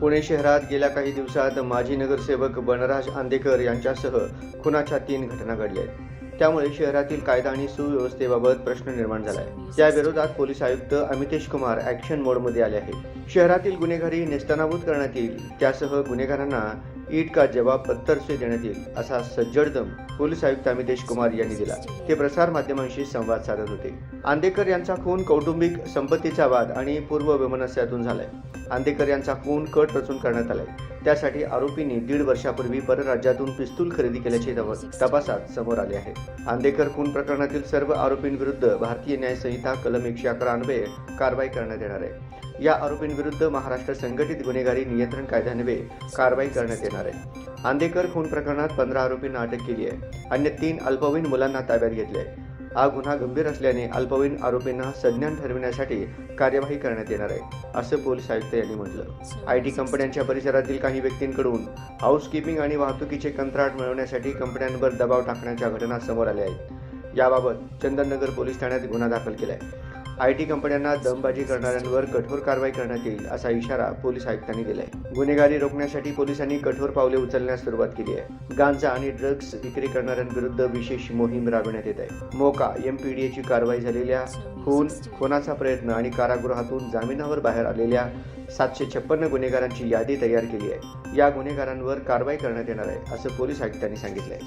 पुणे शहरात गेल्या काही दिवसात माजी नगरसेवक बनराज आंदेकर यांच्यासह खुनाच्या तीन घटना घडल्या आहेत. त्यामुळे शहरातील कायदा आणि सुव्यवस्थेबाबत प्रश्न निर्माण झाला आहे त्याविरोधात पोलीस आयुक्त अमितेश कुमार ऍक्शन मोडमध्ये आले आहेत. शहरातील गुन्हेगारी नेस्तनाबूत करण्यात येईल. त्यासह गुन्हेगारांना ईट का जवाब पत्तर से देण्यात येईल असा सज्जडदम पोलीस आयुक्त अमितेश कुमार यांनी दिला. ते प्रसार माध्यमांशी संवाद साधत होते. आंदेकर यांचा खून कौटुंबिक संपत्तीचा वाद आणि पूर्व वैमनस्यातून झालाय. आंदेकर यांचा खून कट रचून करण्यात आलाय. त्यासाठी आरोपींनी दीड वर्षापूर्वी परराज्यातून पिस्तूल खरेदी केल्याचे तपासात समोर आले आहे. आंदेकर खून प्रकरणातील सर्व आरोपींविरुद्ध भारतीय न्याय संहिता कलम एकशे अकरा अन्वये कारवाई करण्यात येणार आहे. या आरोपींविरुद्ध महाराष्ट्र संघटित गुन्हेगारी नियंत्रण कायद्यान्वये कारवाई करण्यात येणार आहे. आंदेकर खून प्रकरणात पंधरा आरोपींना अटक केली आहे. अन्य तीन अल्पवयीन मुलांना ताब्यात घेतले आहे हा गुन्हा गंभीर असल्याने अल्पवयीन आरोपींना संज्ञान ठरविण्यासाठी कार्यवाही करण्यात येणार आहे असं पोलीस आयुक्त यांनी म्हटलं. आय टी कंपन्यांच्या परिसरातील काही व्यक्तींकडून हाऊसकीपिंग आणि वाहतुकीचे कंत्राट मिळवण्यासाठी कंपन्यांवर दबाव टाकण्याच्या घटना समोर आल्या आहेत. याबाबत चंदननगर पोलीस ठाण्यात गुन्हा दाखल केला आहे आय टी कंपन्यांना दमबाजी करणाऱ्यांवर कठोर कारवाई करण्यात येईल असा इशारा पोलीस आयुक्तांनी दिलाय. गुन्हेगारी रोखण्यासाठी पोलिसांनी कठोर पावले उचलण्यास सुरुवात केली आहे. गांजा आणि ड्रग्ज विक्री करणाऱ्यांविरुद्ध विशेष मोहीम राबविण्यात येत आहे. मोका एमपीडीएची कारवाई झालेल्या खून खुनाचा प्रयत्न आणि कारागृहातून जामिनावर बाहेर आलेल्या सातशे छप्पन्न गुन्हेगारांची यादी तयार केली आहे. या गुन्हेगारांवर कारवाई करण्यात येणार आहे असं पोलीस आयुक्तांनी सांगितलंय.